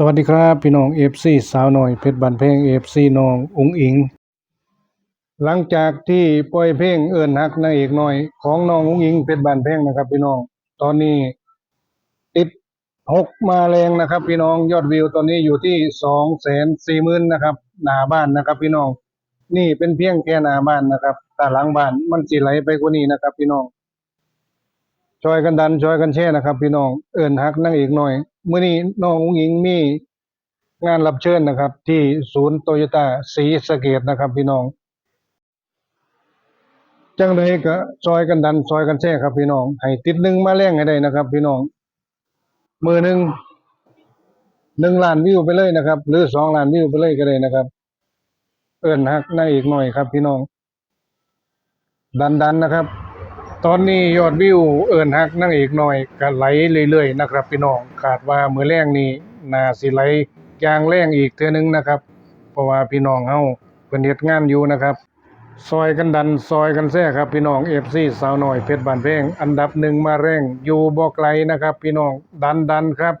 สวัสดีครับพี่น้อง FC สาวน้อยเพชรบันเพลง FC น้องอุงอิง หลังจากที่ปล่อยเพลงเอิ้นฮักนางเอกน้อย ของน้องอุงอิงเพชรบันเพลงนะครับ พี่น้องตอนนี้ ติดหกมาแรงนะครับ พี่น้องยอดวิวตอนนี้อยู่ที่สองแสนสี่หมื่นนะครับ หน้าบ้านนะครับ พี่น้อง นี่เป็นเพียงแค่หน้าบ้านนะครับแต่หลังบ้านมันสิไหลไปกว่านี้นะครับ พี่น้อง ช่วยกันดันช่วยกันแช่นะครับ พี่น้องเอิ้นฮักนางเอกหน่อยเมื้อนี้น้องอุ๋งอิงมีงานรับเชิญนะครับ ที่ศูนย์โตโยต้าศรีสะเกษนะครับ พี่น้อง จังไดก็ช่วยกันดันช่วยกันแช่ครับ พี่น้องให้ติดหนึ่งมาแรงให้ได้นะครับ พี่น้องมือหนึ่งหนึ่งล้านวิวไปเลยนะครับ หรือสองล้านวิวไปเลยก็ได้นะครับ เอิ้นฮักนางเอกหน่อยครับ พี่น้อง ดันดันนะครับ ตอนนี้ยอดวิวเอิ้นฮักนั่งเอกหน่อยก็ไหลเรื่อยๆนะครับพี่น้องคาดว่ามือแรงนี้น่าสิไหลยางแรงอีกเทื่อนึงนะครับ เพราะว่าพี่น้องเฮาเพิ่นเฮ็ดงานอยู่นะครับ ซอยกันดันซอยกันแท้ครับพี่น้องเอฟซีสาวหน่อยเพชรบ้านเพ่งอันดับหนึ่งมาแรงอยู่บ่ไกลนะครับ พี่น้องดันดันครับ